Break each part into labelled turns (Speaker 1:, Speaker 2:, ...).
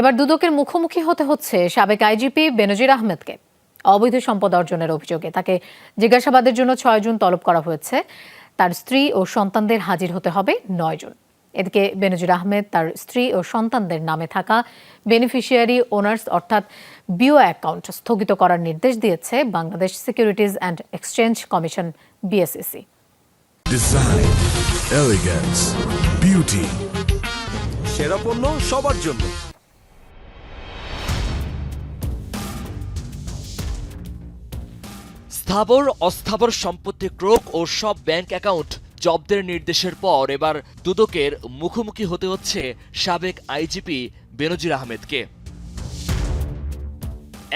Speaker 1: এবার দুদকের মুখোমুখি হতে হচ্ছে সাবেক আইজিপি বেনজির আহমেদকে অবৈধ সম্পদ অর্জনের অভিযোগে তাকে জিজ্ঞাসাবাদের জন্য ছয় জন তলব করা হয়েছে তার স্ত্রী ও সন্তানদের হাজির হতে হবে নয় জন এদিকে বেনজির আহমেদ তার স্ত্রী ও সন্তানদের নামে থাকা বেনিফিশিয়ারি ওনার্স অর্থাৎ বিও অ্যাকাউন্ট স্থগিত করার নির্দেশ দিয়েছে Bangladesh securities and exchange commission BSCC
Speaker 2: সেরা পণ্য সবার জন্য
Speaker 3: স্থাবর অস্থাবর সম্পত্তি ক্রোক ও সব ব্যাংক অ্যাকাউন্ট জব্দের নির্দেশের পর এবার দুদকের মুখোমুখি হতে হচ্ছে সাবেক আইজিপি বেনজির আহমেদকে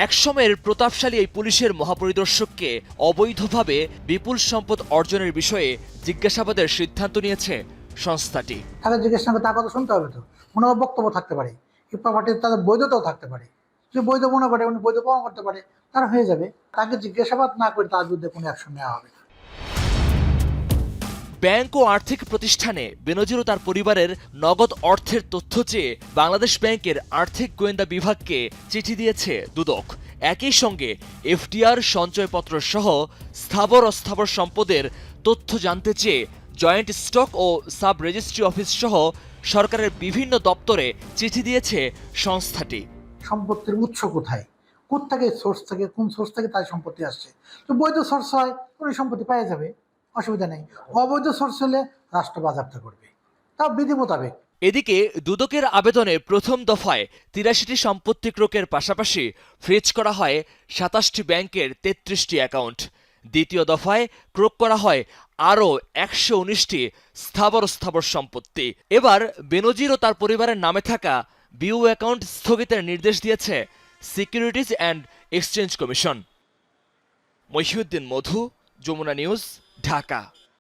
Speaker 3: একসময়ের প্রতাপশালী এই পুলিশের মহাপরিদর্শককে অবৈধভাবে বিপুল সম্পদ অর্জনের বিষয়ে জিজ্ঞাসাবাদের সিদ্ধান্ত নিয়েছে সংস্থাটি
Speaker 4: তাদের জিজ্ঞাসা কথা শুনতে হবে তো কোনো বক্তব্য থাকতে পারে এই প্রপার্টির তাদের বৈধতাও থাকতে পারে সে বৈধ মনে করে উনি বৈধ প্রমাণ করতে পারে তার হয়ে যাবে তাকে জিজ্ঞাসাবাদ না করে তার বিরুদ্ধে কোনো অ্যাকশন নেওয়া হবে
Speaker 3: ব্যাংক ও আর্থিক প্রতিষ্ঠানে বেনজির ও তার পরিবারের নগদ অর্থের তথ্য চেয়ে বাংলাদেশ ব্যাংকের আর্থিক গোয়েন্দা বিভাগকে চিঠি দিয়েছে দুদক একই সঙ্গে এফডিআর সঞ্চয়পত্র সহ স্থাবর অস্থাবর সম্পদের তথ্য জানতে চেয়ে জয়েন্ট স্টক ও সাব রেজিস্ট্রি অফিস সহ সরকারের বিভিন্ন দপ্তরে চিঠি দিয়েছে সংস্থাটি
Speaker 4: সম্পত্তির উৎস কোথায় কোথেকে সোর্স থেকে কোন সোর্স থেকে তার সম্পত্তি আসছে তো বৈধ সোর্স হয় কোনো সম্পত্তি পাওয়া যাবে অসুবিধা নেই অবৈধ সোর্স হলে রাষ্ট্র বাজাপ্তা করবে তাও বিধি মোতাবেক
Speaker 3: এদিকে দুদকের আবেদনে প্রথম দফায় তিরাশিটি সম্পত্তি ক্রোকের পাশাপাশি ফ্রিজ করা হয় সাতাশটি ব্যাংকের তেত্রিশটি অ্যাকাউন্ট দ্বিতীয় দফায় ক্রোক করা হয় আরও একশো উনিশটি স্থাবর স্থাবর সম্পত্তি এবার বেনজির ও তার পরিবারের নামে থাকা বিউ অ্যাকাউন্ট স্থগিতের নির্দেশ দিয়েছে securities and exchange commission Mohiuddin Modhu Jamuna news Dhaka